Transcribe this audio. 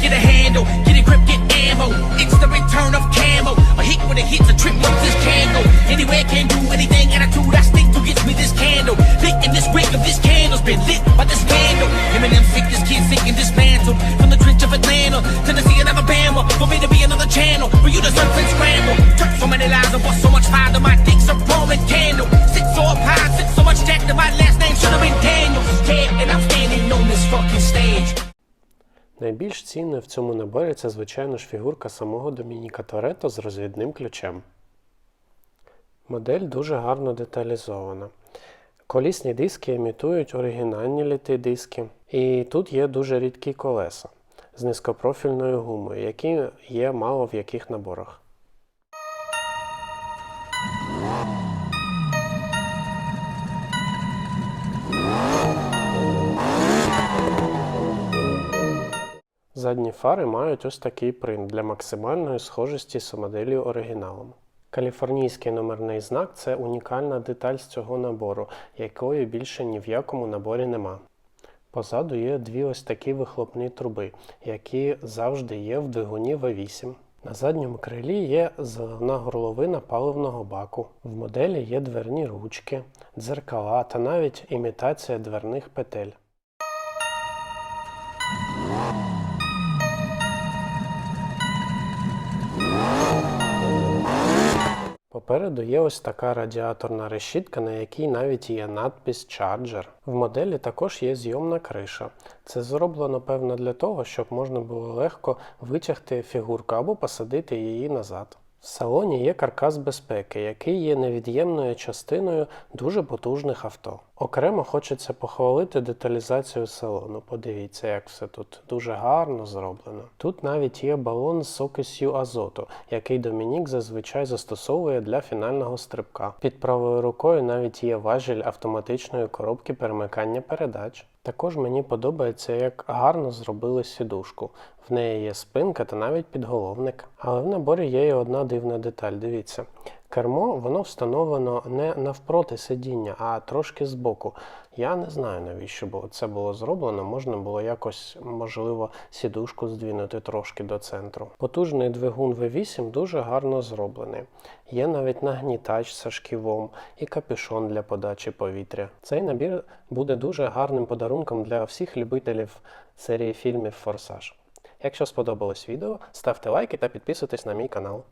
Get a For me to be another channel. For you to surf and scramble. Took so many lies and bust so much fire that my dick's a Roman candle. Sit so up high, sit so much jack that my last name should have been Daniel. Yeah, and I'm standing on this fucking stage. Найбільш цінною в цьому наборі це, звичайно ж, фігурка самого Домініка Торетто з розвідним ключем. Модель дуже гарно деталізована. Колісні диски імітують оригінальні літи диски. І тут є дуже рідкі колеса з низькопрофільною гумою, які є мало в яких наборах. Задні фари мають ось такий принт для максимальної схожості з моделлю оригіналом. Каліфорнійський номерний знак це унікальна деталь з цього набору, якої більше ні в якому наборі нема. Позаду є дві ось такі вихлопні труби, які завжди є в двигуні V8. На задньому крилі є зелена горловина паливного баку. В моделі є дверні ручки, дзеркала та навіть імітація дверних петель. Попереду є ось така радіаторна решітка, на якій навіть є надпис Charger. В моделі також є зйомна криша. Це зроблено певно для того, щоб можна було легко витягти фігурку або посадити її назад. В салоні є каркас безпеки, який є невід'ємною частиною дуже потужних авто. Окремо хочеться похвалити деталізацію салону. Подивіться, як все тут дуже гарно зроблено. Тут навіть є балон з окисю азоту, який Домінік зазвичай застосовує для фінального стрибка. Під правою рукою навіть є важіль автоматичної коробки перемикання передач. Також мені подобається, як гарно зробили сідушку. В неї є спинка та навіть підголовник. Але в наборі є і одна дивна деталь. Дивіться. Кермо воно встановлено не навпроти сидіння, а трошки збоку. Я не знаю, навіщо це було зроблено. Можна було якось, можливо, сідушку здвинути трошки до центру. Потужний двигун V8 дуже гарно зроблений. Є навіть нагнітач з шківом і капюшон для подачі повітря. Цей набір буде дуже гарним подарунком для всіх любителів серії фільмів Форсаж. Якщо сподобалось відео, ставте лайки та підписуйтесь на мій канал.